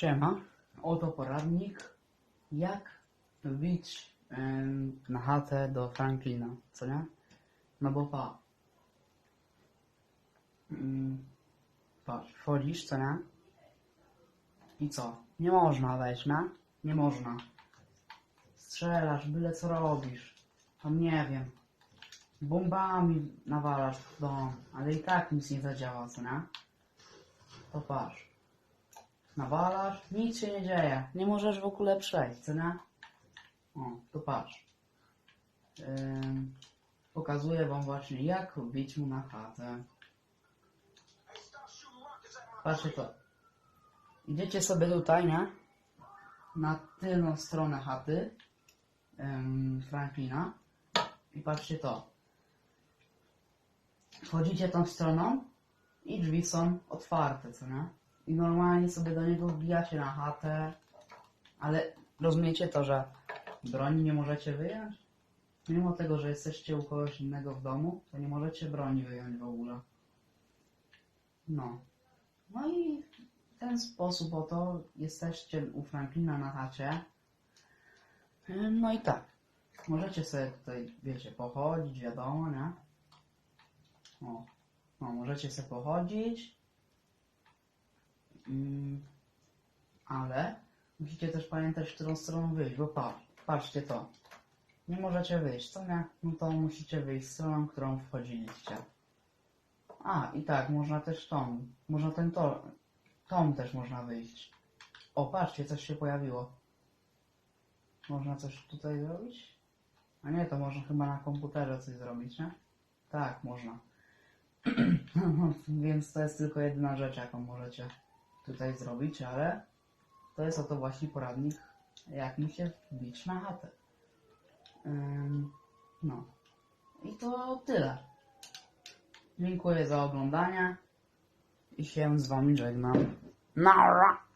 Siema, oto poradnik, jak wbić na chatę do Franklina, co nie? No bo pa. Mm, patrz, wchodzisz, co nie? I co? Nie można wejść, na? Nie można. Strzelasz, byle co robisz. Tam nie wiem. Bombami nawalasz w dom, ale i tak nic nie zadziała, co nie? To patrz. Nawalasz, nic się nie dzieje. Nie możesz w ogóle przejść, co nie? O, to patrz. Ym, pokazuję wam właśnie, jak wbić mu na chatę. Patrzcie to. Idziecie sobie tutaj, nie? Na tylną stronę chaty ym, Franklina. I patrzcie to. Wchodzicie tą stroną i drzwi są otwarte, co nie? I normalnie sobie do niego wbijacie na chatę, ale rozumiecie to, że broni nie możecie wyjąć? Mimo tego, że jesteście u kogoś innego w domu, to nie możecie broni wyjąć w ogóle. No. No i w ten sposób oto jesteście u Franklina na chacie. No i tak. Możecie sobie tutaj, wiecie, pochodzić, wiadomo, nie? O, no, możecie sobie pochodzić. Mm, ale musicie też pamiętać, którą stroną wyjść, bo patrz, patrzcie to. Nie możecie wyjść, co nie? No to musicie wyjść stroną, którą wchodziliście. A, i tak, można też tą, można ten to, tą też można wyjść. O, patrzcie, coś się pojawiło. Można coś tutaj zrobić? A nie, to można chyba na komputerze coś zrobić, nie? Tak, można. Więc to jest tylko jedyna rzecz, jaką możecie tutaj zrobić, ale to jest oto właśnie poradnik, jak mi się wbić na chatę. Ym, no. I to tyle. Dziękuję za oglądanie i się z wami żegnam. Nara!